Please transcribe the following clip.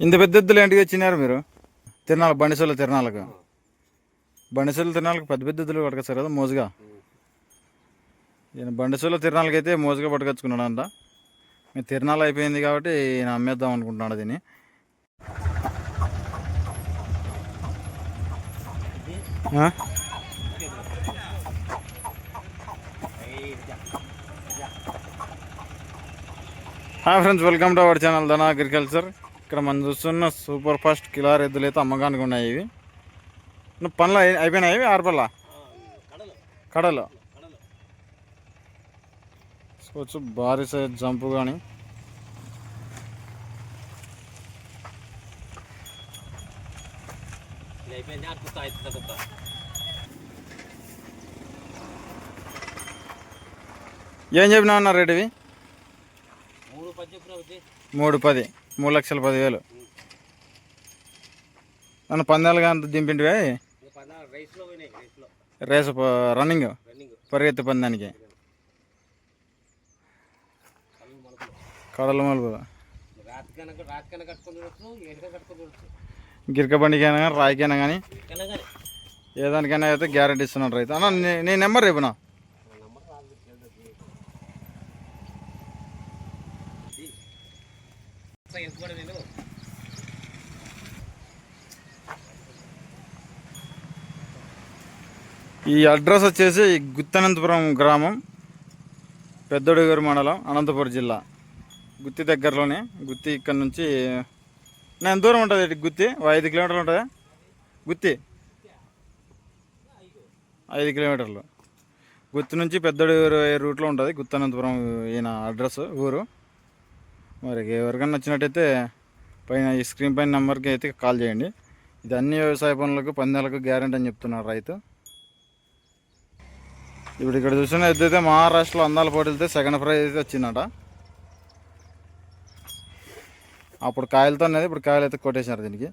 ఇంత పెద్ద ఎద్దులు ఏంటికి వచ్చినారు మీరు? తిరణాలకు బండిసోళ్ళ తిరణాలకు. బండిసోళ్ళ తిరణాలకు పెద్ద పెద్ద ఎద్దులు పట్టుకొస్తారు కదా మోజుగా. ఈయన బండిసోళ్ళ తిరణాలకి అయితే మోజుగా అంట. మీ తిరణాలు అయిపోయింది కాబట్టి ఈయన అమ్మేద్దాం అనుకుంటున్నాడు దీన్ని? Hi friends welcome to our channel Dhana agriculture ఇక్కడ మనం చూస్తున్న సూపర్ ఫాస్ట్ కిలార్ ఎద్దులు అయితే అమ్మకానికి ఉన్నాయి ఇవి. నువ్వు పనులు అయిపోయినాయి ఇవి? ఆరుపల్ల కడలు. చూసుకోవచ్చు భారీ సైజ్ జంపు కానీ ఏం చెప్పినా అన్నారు రెడ్డివి మూడు పది మూడు లక్షల పదివేలు. నన్ను పందాలుగా అంత దింపింటివే రేసు రన్నింగ్? పరిగెత్తి పందానికి? కడల మలుపు గిరిక బండికైనా కానీ రాయికైనా కానీ ఏ దానికైనా అయితే గ్యారెంటీ ఇస్తున్నాడు రైతు. అన్న నీ- నెంబర్ రేపు నా నంబర్ రాదు ఎంచుకోవడం నేను ఈ అడ్రస్ వచ్చేసి గుత్తనంతపురం గ్రామం పెద్దడుగురు మండలం అనంతపురం జిల్లా. గుత్తి దగ్గరలోనే గుత్తి ఇక్కడ నుంచి నేను దూరం ఉంటుంది గుత్తి? ఐదు కిలోమీటర్లు ఉంటుందా? గుత్తి? ఐదు కిలోమీటర్లు. గుత్తి నుంచి పెద్దడుగురు రూట్లో ఉంటుంది? గుత్తనంతపురం ఈయన అడ్రస్ ఊరు. మరి ఎవరికైనా నచ్చినట్టయితే పైన ఈ స్క్రీన్ పైన నెంబర్కి అయితే కాల్ చేయండి. ఇది అన్ని వ్యవసాయ పనులకు పందాలకు గ్యారెంటీ అని చెప్తున్నారు రైతు. ఇప్పుడు ఇక్కడ చూసిన ఎద్దైతే మహారాష్ట్రలో అందాల పోటీలతో సెకండ్ ప్రైజ్ అయితే వచ్చిందట. అప్పుడు కాయలతో అనేది ఇప్పుడు కాయలు అయితే కొట్టేశారు దీనికి.